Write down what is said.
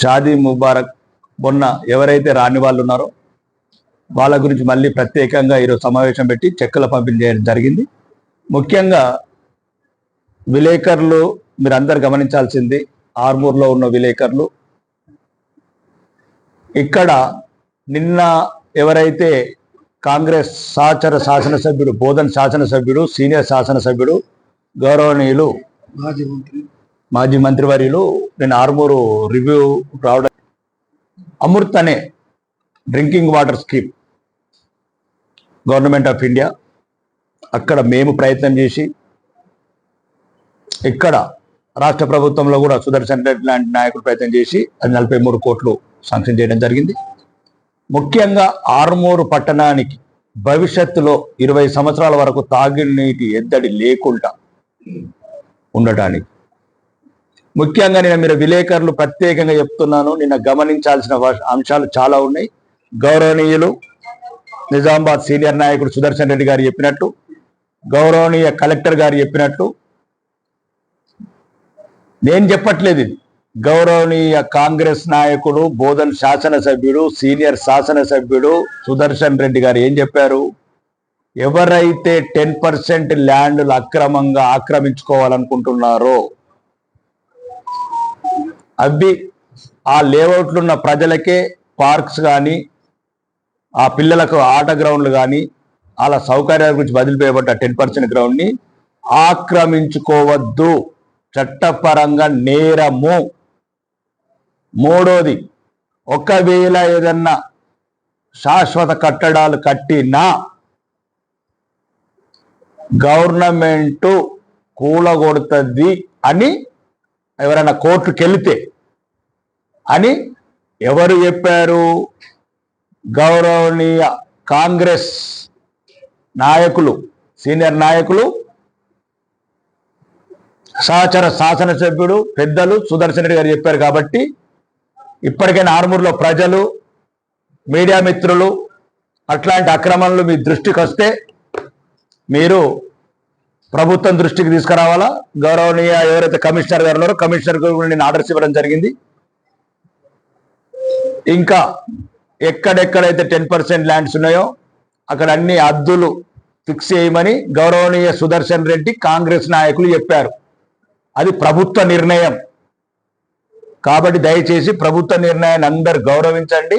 షాదీ ముబారక్ మొన్న ఎవరైతే రాని వాళ్ళు ఉన్నారో వాళ్ళ గురించి మళ్ళీ ప్రత్యేకంగా ఈరోజు సమావేశం పెట్టి చెక్కుల పంపిణీ చేయడం జరిగింది. ముఖ్యంగా విలేకరులు మీరు అందరు గమనించాల్సింది ఆర్మూర్లో ఉన్న విలేకరులు. ఇక్కడ నిన్న ఎవరైతే కాంగ్రెస్ సహచర శాసనసభ్యుడు బోధన్ శాసనసభ్యుడు సీనియర్ శాసనసభ్యుడు గౌరవనీయులు మాజీ మంత్రి మాజీ మంత్రివర్యులు నేను ఆర్మూరు రివ్యూ రావడం అమృత్ అనే drinking water scheme government of India అక్కడ మేము ప్రయత్నం చేసి ఇక్కడ రాష్ట్ర ప్రభుత్వంలో కూడా సుదర్శన్ రెడ్డి లాంటి నాయకులు ప్రయత్నం చేసి అది నలభై మూడు కోట్లు శాంక్షన్ చేయడం జరిగింది. ముఖ్యంగా ఆరుమూరు పట్టణానికి భవిష్యత్తులో ఇరవై సంవత్సరాల వరకు తాగునీటి ఎద్దడి లేకుండా ఉండటానికి ముఖ్యంగా నేను మీరు విలేకరులు ప్రత్యేకంగా చెప్తున్నాను. నిన్న గమనించాల్సిన అంశాలు చాలా ఉన్నాయి. గౌరవనీయులు నిజామాబాద్ సీనియర్ నాయకుడు సుదర్శన్ రెడ్డి గారు చెప్పినట్టు గౌరవనీయ కలెక్టర్ గారు చెప్పినట్టు నేను చెప్పట్లేదు ఇది. గౌరవనీయ కాంగ్రెస్ నాయకుడు బోధన్ శాసనసభ్యుడు సీనియర్ శాసనసభ్యుడు సుదర్శన్ రెడ్డి గారు ఏం చెప్పారు? ఎవరైతే టెన్ పర్సెంట్ ల్యాండ్లు అక్రమంగా ఆక్రమించుకోవాలనుకుంటున్నారో అవి ఆ లేఅవుట్లు ఉన్న ప్రజలకే పార్క్స్ కానీ ఆ పిల్లలకు ఆట గ్రౌండ్లు కానీ వాళ్ళ సౌకర్యాల గురించి వదిలిపోయబడ్డ టెన్ పర్సెంట్ గ్రౌండ్ని ఆక్రమించుకోవద్దు. చట్టపరంగా నేరము. మూడోది ఒకవేళ ఏదన్నా శాశ్వత కట్టడాలు కట్టినా గవర్నమెంటు కూలగొడుతుంది అని ఎవరైనా కోర్టుకి వెళితే అని ఎవరు చెప్పారు? గౌరవనీయ కాంగ్రెస్ నాయకులు సీనియర్ నాయకులు సహచర శాసనసభ్యుడు పెద్దలు సుదర్శన్ రెడ్డి గారు చెప్పారు కాబట్టి ఇప్పటికైనా ఆర్మూర్లో ప్రజలు మీడియా మిత్రులు అట్లాంటి అక్రమాలు మీ దృష్టికి వస్తే మీరు ప్రభుత్వం దృష్టికి తీసుకురావాలా? గౌరవనీయ ఎవరైతే కమిషనర్ గారు ఉన్నారో కమిషనర్ కూడా నేను ఆర్డర్స్ ఇవ్వడం జరిగింది. ఇంకా ఎక్కడెక్కడైతే టెన్ పర్సెంట్ ల్యాండ్స్ ఉన్నాయో అక్కడ అన్ని అద్దులు ఫిక్స్ చేయమని గౌరవనీయ సుదర్శన్ రెడ్డి కాంగ్రెస్ నాయకులు చెప్పారు. అది ప్రభుత్వ నిర్ణయం. కాబట్టి దయచేసి ప్రభుత్వ నిర్ణయాన్ని అందరు గౌరవించండి.